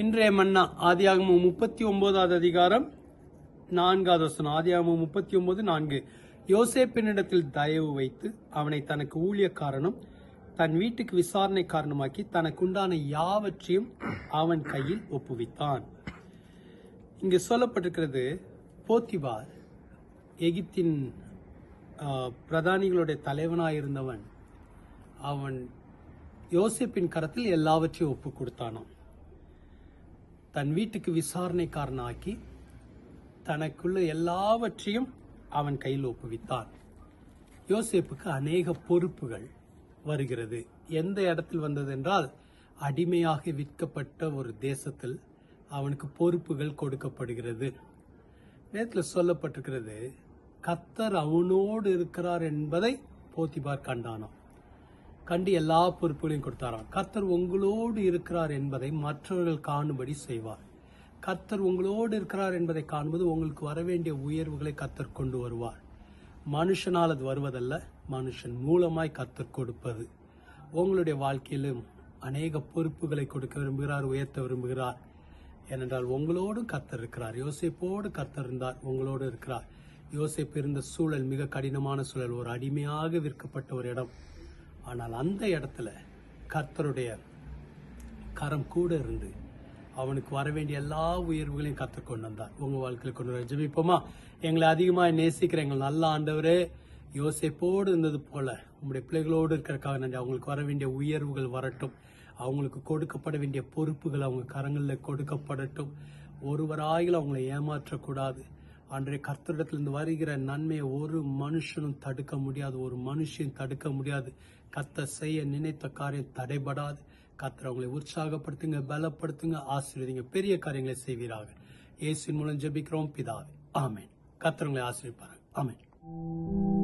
இன்றைய மன்னா ஆதியாகமம் முப்பத்தி ஒன்பதாவது அதிகாரம் நான்காவது வசனம். ஆதியாகமம் முப்பத்தி ஒன்பது நான்கு. யோசேப்பினிடத்தில் தயவு வைத்து அவனை தனக்கு ஊழியக்காரனும் தன் வீட்டுக்கு விசாரணை காரணமாக்கி தனக்குண்டான யாவற்றையும் அவன் கையில் ஒப்புவித்தான். இங்கு சொல்லப்பட்டிருக்கிறது போத்திபார் எகிப்தின் பிரதானிகளுடைய தலைவனாக இருந்தவன் அவன் யோசேப்பின் கரத்தில் எல்லாவற்றையும் ஒப்பு கொடுத்தானான் தன் வீட்டுக்கு விசாரணைக்காரனாக்கி தனக்குள்ள எல்லாவற்றையும் அவன் கையில் ஒப்புவித்தான். யோசேப்புக்கு அநேக பொறுப்புகள் வருகிறது. எந்த இடத்தில் வந்தது என்றால் அடிமையாக விற்கப்பட்ட ஒரு தேசத்தில் அவனுக்கு பொறுப்புகள் கொடுக்கப்படுகிறது. நேரத்தில் சொல்லப்பட்டிருக்கிறது கத்தர் அவனோடு இருக்கிறார் என்பதை போத்திபார் கண்டானாம். கண்டு எல்லா பொறுப்புகளையும் கொடுத்தாராம். கர்த்தர் உங்களோடு இருக்கிறார் என்பதை மற்றவர்கள் காணும்படி செய்வார். கர்த்தர் உங்களோடு இருக்கிறார் என்பதை காணும்போது உங்களுக்கு வரவேண்டிய உயர்வுகளை கர்த்தர் கொண்டு வருவார். மனுஷனால் அது வருவதல்ல மனுஷன் மூலமாய் கர்த்தர் கொடுப்பது. உங்களுடைய வாழ்க்கையிலும் அநேக பொறுப்புகளை கொடுக்க விரும்புகிறார் உயர்த்த விரும்புகிறார். ஏனென்றால் உங்களோடும் கர்த்தர் இருக்கிறார். யோசேப்போடு கர்த்தர் இருந்தார் உங்களோடு இருக்கிறார். யோசிப்பு இருந்த சூழல் மிக கடினமான சூழல். ஒரு அடிமையாக விற்கப்பட்ட ஒரு இடம். ஆனால் அந்த இடத்துல கர்த்தருடைய கரம் கூட இருந்து அவனுக்கு வர வேண்டிய எல்லா உயர்வுகளையும் கற்று கொண்டு வந்தார். உங்க வாழ்க்கையில் கொண்டு வர ஜபிப்போமா? எங்களை அதிகமாக நேசிக்கிற எங்கள் நல்ல ஆண்டவரே யோசிப்போடு இருந்தது போல உங்களுடைய பிள்ளைகளோடு இருக்கிறக்காக நன்றி. அவங்களுக்கு வர வேண்டிய உயர்வுகள் வரட்டும். அவங்களுக்கு கொடுக்கப்பட வேண்டிய பொறுப்புகள் அவங்க கரங்களில் கொடுக்கப்படட்டும். ஒருவராயிலும் அவங்களை ஏமாற்றக்கூடாது. அன்றைய கர்த்தரிடத்திலிருந்து வருகிற நன்மையை ஒரு மனுஷனும் தடுக்க முடியாது ஒரு மனுஷன் தடுக்க முடியாது. கர்த்தர் செய்ய நினைத்த காரியம் தடைபடாது. கத்தர் அவங்களை உற்சாகப்படுத்துங்க பலப்படுத்துங்க ஆசீர்வதிங்க. பெரிய காரியங்களை செய்வீராக. இயேசின் மூலம் ஜெபிக்கிறோம் பிதாவே. ஆமேன். கர்த்தர் உங்களை ஆமேன்.